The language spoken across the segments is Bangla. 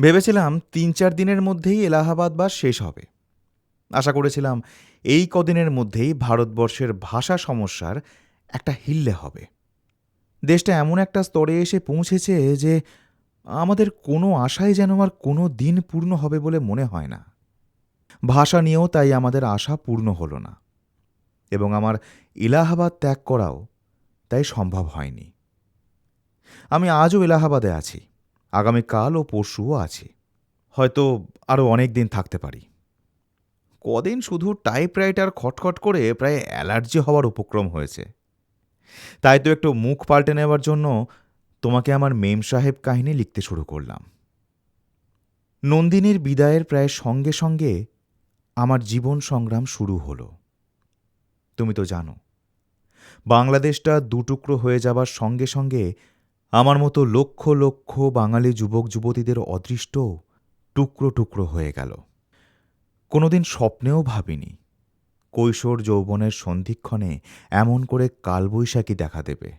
ভেবেছিলাম তিন চার দিনের মধ্যেই এলাহাবাদ বাস শেষ হবে। আশা করেছিলাম এই কদিনের মধ্যেই ভারতবর্ষের ভাষা সমস্যার একটা হিল্লে হবে। দেশটা এমন একটা স্তরে এসে পৌঁছেছে যে আমাদের কোনো আশাই যেন আর কোনো দিন পূর্ণ হবে বলে মনে হয় না। ভাষা নিয়েও তাই আমাদের আশা পূর্ণ হলো না। এবং আমার এলাহাবাদ ত্যাগ করাও তাই সম্ভব হয়নি। আমি আজও এলাহাবাদে আছি। আগামীকাল ও পরশুও আছি। হয়তো আরও অনেক দিন থাকতে পারি। কদিন শুধু টাইপরাইটার খটখট করে প্রায় অ্যালার্জি হওয়ার উপক্রম হয়েছে। তাই তো একটু মুখ পাল্টে নেওয়ার জন্য তোমাকে আমার মেম সাহেব কাহিনী লিখতে শুরু করলাম। নন্দিনীর বিদায়ের প্রায় সঙ্গে সঙ্গে আমার জীবন সংগ্রাম শুরু হলো। তুমি তো জানো, বাংলাদেশটা দুটুকরো হয়ে যাবার সঙ্গে সঙ্গে আমার মতো লক্ষ লক্ষ বাঙালি যুবক যুবতীদের অদৃষ্ট টুকরো টুকরো হয়ে গেল। কোনোদিন স্বপ্নেও ভাবিনি, কৈশোর যৌবনের সন্ধিক্ষণে এমন করে কালবৈশাখী দেখা দেবে।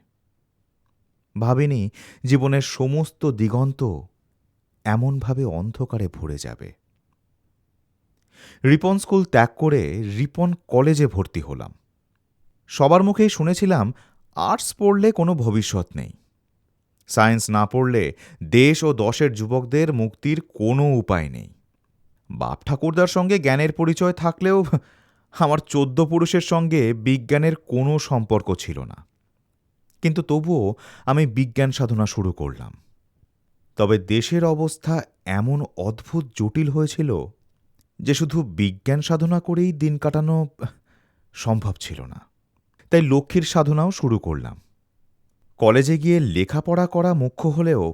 ভাবিনি জীবনের সমস্ত দিগন্ত এমনভাবে অন্ধকারে ভরে যাবে। রিপন স্কুল ত্যাগ করে রিপন কলেজে ভর্তি হলাম। সবার মুখেই শুনেছিলাম, আর্টস পড়লে কোনো ভবিষ্যৎ নেই। সায়েন্স না পড়লে দেশ ও দশের যুবকদের মুক্তির কোনো উপায় নেই। বাপ ঠাকুরদার সঙ্গে জ্ঞানের পরিচয় থাকলেও আমার চোদ্দ পুরুষের সঙ্গে বিজ্ঞানের কোনো সম্পর্ক ছিল না। কিন্তু তবুও আমি বিজ্ঞান সাধনা শুরু করলাম। তবে দেশের অবস্থা এমন অদ্ভুত জটিল হয়েছিল যে শুধু বিজ্ঞান সাধনা করেই দিন কাটানো সম্ভব ছিল না। তাই লক্ষ্মীর সাধনাও শুরু করলাম। কলেজে গিয়ে লেখাপড়া করা মুখ্য হলেও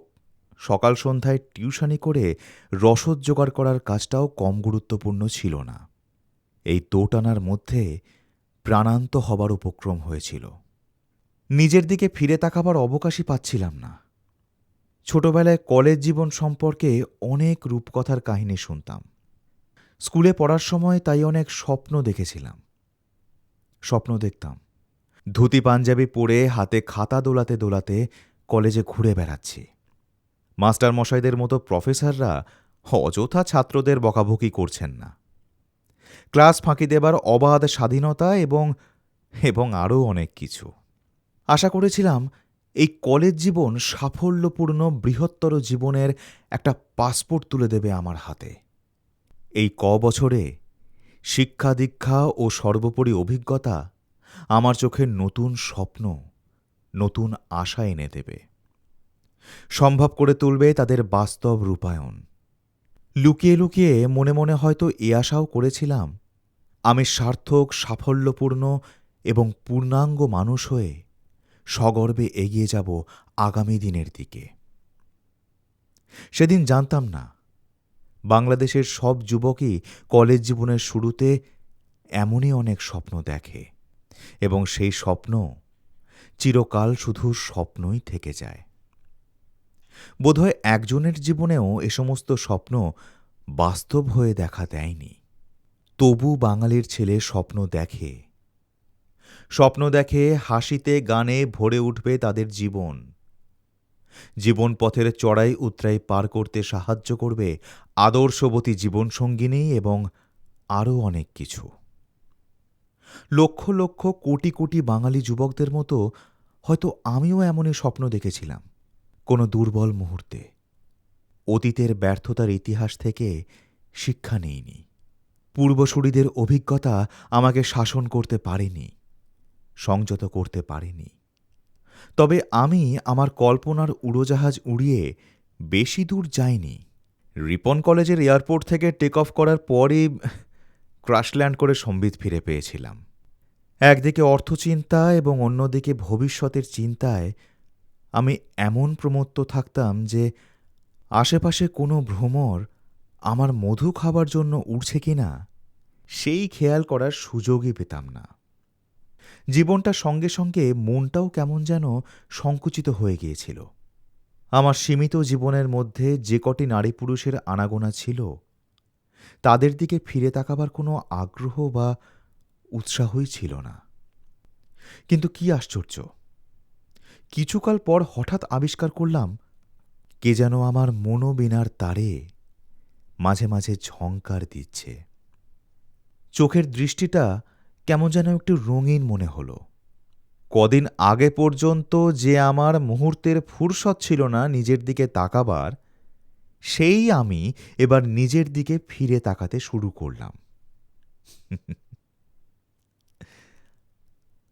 সকাল সন্ধ্যায় টিউশনি করে রসদ জোগাড় করার কাজটাও কম গুরুত্বপূর্ণ ছিল না। এই দোটানার মধ্যে প্রাণান্ত হবার উপক্রম হয়েছিল। নিজের দিকে ফিরে তাকাবার অবকাশই পাচ্ছিলাম না। ছোটবেলায় কলেজ জীবন সম্পর্কে অনেক রূপকথার কাহিনী শুনতাম। স্কুলে পড়ার সময় তাই অনেক স্বপ্ন দেখেছিলাম। স্বপ্ন দেখতাম। ধুতি পাঞ্জাবি পরে হাতে খাতা দোলাতে দোলাতে কলেজে ঘুরে বেড়াচ্ছি। মাস্টার মশাইদের মতো প্রফেসররা অযথা ছাত্রদের বকাবকি করছেন না। ক্লাস ফাঁকি দেবার অবাধ স্বাধীনতা এবং এবং আরও অনেক কিছু। আশা করেছিলাম এই কলেজ জীবন সাফল্যপূর্ণ বৃহত্তর জীবনের একটা পাসপোর্ট তুলে দেবে আমার হাতে। এই ক বছরে শিক্ষা দীক্ষা ও সর্বোপরি অভিজ্ঞতা আমার চোখে নতুন স্বপ্ন, নতুন আশা এনে দেবে। সম্ভব করে তুলবে তাদের বাস্তব রূপায়ণ। লুকিয়ে লুকিয়ে মনে মনে হয়তো এ আশাও করেছিলাম, আমি সার্থক, সাফল্যপূর্ণ এবং পূর্ণাঙ্গ মানুষ হয়ে সগর্বে এগিয়ে যাব আগামী দিনের দিকে। সেদিন জানতাম না, বাংলাদেশের সব যুবকই কলেজ জীবনের শুরুতে এমনই অনেক স্বপ্ন দেখে। এবং সেই স্বপ্ন চিরকাল শুধু স্বপ্নই থেকে যায়। বোধহয় একজনের জীবনেও এ সমস্ত স্বপ্ন বাস্তব হয়ে দেখা দেয়নি। তবু বাঙালির ছেলে স্বপ্ন দেখে। স্বপ্ন দেখে, হাসিতে, গানে ভরে উঠবে তাদের জীবন। জীবন পথের চড়াই উতরাই পার করতে সাহায্য করবে আদর্শবতী জীবনসঙ্গিনী এবং আরও অনেক কিছু। লক্ষ লক্ষ কোটি কোটি বাঙালি যুবকদের মতো হয়তো আমিও এমনই স্বপ্ন দেখেছিলাম, কোনো দুর্বল মুহূর্তে। অতীতের ব্যর্থতার ইতিহাস থেকে শিক্ষা নেইনি। পূর্বসূরিদের অভিজ্ঞতা আমাকে শাসন করতে পারেনি, সংযত করতে পারেনি। তবে আমি আমার কল্পনার উড়োজাহাজ উড়িয়ে বেশি দূর যাইনি। রিপন কলেজের এয়ারপোর্ট থেকে টেক অফ করার পরই ক্রাশল্যান্ড করে সম্বিত ফিরে পেয়েছিলাম। একদিকে অর্থচিন্তা এবং অন্যদিকে ভবিষ্যতের চিন্তায় আমি এমন প্রমত্ত থাকতাম যে আশেপাশে কোনো ভ্রমর আমার মধু খাবার জন্য উড়ছে কিনা সেই খেয়াল করার সুযোগই পেতাম না। জীবনটা সঙ্গে সঙ্গে মনটাও কেমন যেন সংকুচিত হয়ে গিয়েছিল। আমার সীমিত জীবনের মধ্যে যে কটি নারী পুরুষের আনাগোনা ছিল তাদের দিকে ফিরে তাকাবার কোনো আগ্রহ বা উৎসাহই ছিল না। কিন্তু কি আশ্চর্য! কিছুকাল পর হঠাৎ আবিষ্কার করলাম, কে যেন আমার মনোবিনার তারে মাঝে মাঝে ঝংকার দিচ্ছে। চোখের দৃষ্টিটা কেমন যেন একটু রঙিন মনে হলো। কদিন আগে পর্যন্ত যে আমার মুহূর্তের ফুরসত ছিল না নিজের দিকে তাকাবার সেই আমি এবার নিজের দিকে ফিরে তাকাতে শুরু করলাম।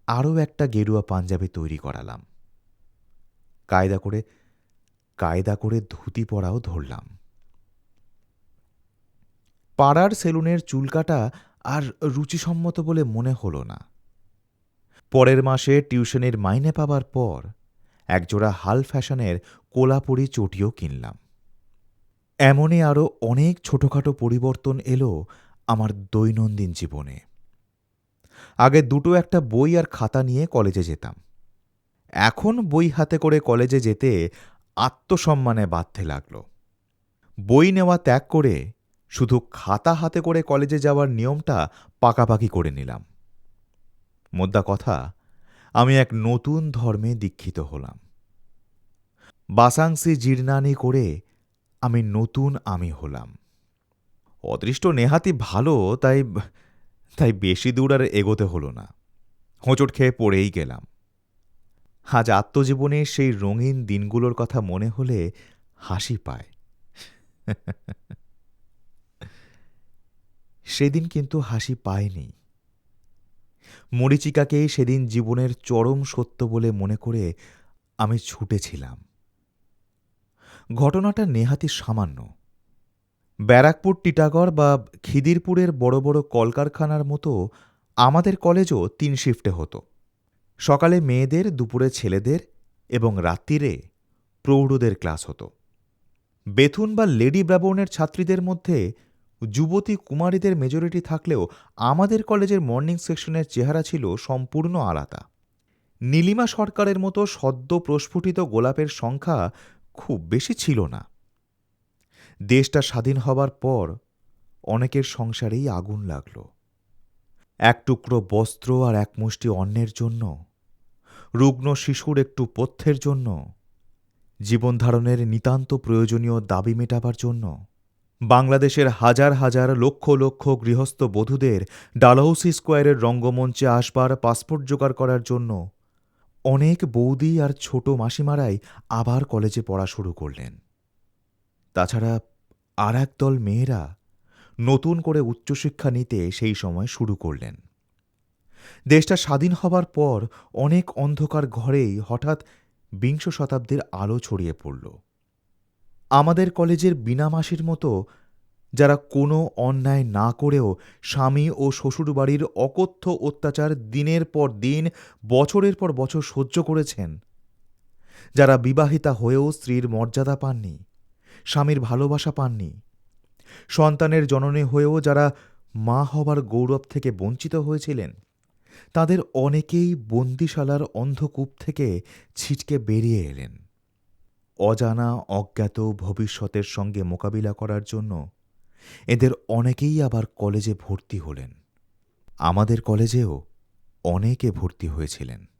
আরও একটা গেরুয়া পাঞ্জাবি তৈরি করালাম। কায়দা করে কায়দা করে ধুতি পরাও ধরলাম। পাড়ার সেলুনের চুলকাটা আর রুচিসম্মত বলে মনে হলো না। পরের মাসে টিউশনের মাইনে পাবার পর একজোড়া হাল ফ্যাশনের কোলাপুরি চটিও কিনলাম। এমনই আরও অনেক ছোটখাটো পরিবর্তন এলো আমার দৈনন্দিন জীবনে। আগে দুটো একটা বই আর খাতা নিয়ে কলেজে যেতাম। এখন বই হাতে করে কলেজে যেতে আত্মসম্মানে বাধতে লাগল। বই নেওয়া ত্যাগ করে শুধু খাতা হাতে করে কলেজে যাওয়ার নিয়মটা পাকাপাকি করে নিলাম। মোদ্দা কথা, আমি এক নতুন ধর্মে দীক্ষিত হলাম। বাসাংসি জীর্ণানি করে আমি নতুন আমি হলাম। অদৃষ্ট নেহাতি ভালো, তাই তাই বেশি দূর আর এগোতে হলো না। হোঁচট খেয়ে পড়েই গেলাম। আজ আত্মজীবনের সেই রঙিন দিনগুলোর কথা মনে হলে হাসি পায়। সেদিন কিন্তু হাসি পায়নি মরিচিকাকেই সেদিন জীবনের চরম সত্য বলে মনে করে আমি ছুটেছিলাম। ঘটনাটা নেহাতি সামান্য। ব্যারাকপুর, টিটাগড় বা খিদিরপুরের বড় বড় কলকারখানার মতো আমাদের কলেজও তিন শিফটে হতো। সকালে মেয়েদের, দুপুরে ছেলেদের এবং রাত্রিরে প্রৌঢ়দের ক্লাস হতো। বেথুন বা লেডি ব্রাবনের ছাত্রীদের মধ্যে যুবতী কুমারীদের মেজরিটি থাকলেও আমাদের কলেজের মর্নিং সেকশনের চেহারা ছিল সম্পূর্ণ আলাদা। নীলিমা সরকারের মতো সদ্য প্রস্ফুটিত গোলাপের সংখ্যা খুব বেশি ছিল না। দেশটা স্বাধীন হবার পর অনেকের সংসারেই আগুন লাগল। এক টুকরো বস্ত্র আর এক মুষ্টি অন্নের জন্য, রুগ্ন শিশুর একটু পথ্যের জন্য জীবনধারণের নিতান্ত প্রয়োজনীয় দাবি মেটাবার জন্য, বাংলাদেশের হাজার হাজার লক্ষ লক্ষ গৃহস্থ বধূদের ডালহৌসি স্কোয়ারের রঙ্গমঞ্চে আসবার পাসপোর্ট জোগাড় করার জন্য অনেক বৌদি আর ছোট মাসিমারাই আবার কলেজে পড়া শুরু করলেন। তাছাড়া আর দল মেয়েরা নতুন করে উচ্চশিক্ষা নিতে সেই সময় শুরু করলেন। দেশটা স্বাধীন হবার পর অনেক অন্ধকার ঘরেই হঠাৎ বিংশ শতাব্দীর আলো ছড়িয়ে পড়ল। আমাদের কলেজের বিনামাসির মতো যারা কোনো অন্যায় না করেও স্বামী ও শ্বশুরবাড়ির অকথ্য অত্যাচার দিনের পর দিন, বছরের পর বছর সহ্য করেছেন। যারা বিবাহিতা হয়েও স্ত্রীর মর্যাদা পাননি, স্বামীর ভালোবাসা পাননি, সন্তানের জননী হয়েও যারা মা হবার গৌরব থেকে বঞ্চিত হয়েছিলেন, তাদের অনেকেই বন্দিশালার অন্ধকূপ থেকে ছিটকে বেরিয়ে এলেন। অজানা, অজ্ঞাত ভবিষ্যতের সঙ্গে মোকাবিলা করার জন্য এদের অনেকেই আবার কলেজে ভর্তি হলেন। আমাদের কলেজেও অনেকে ভর্তি হয়েছিলেন।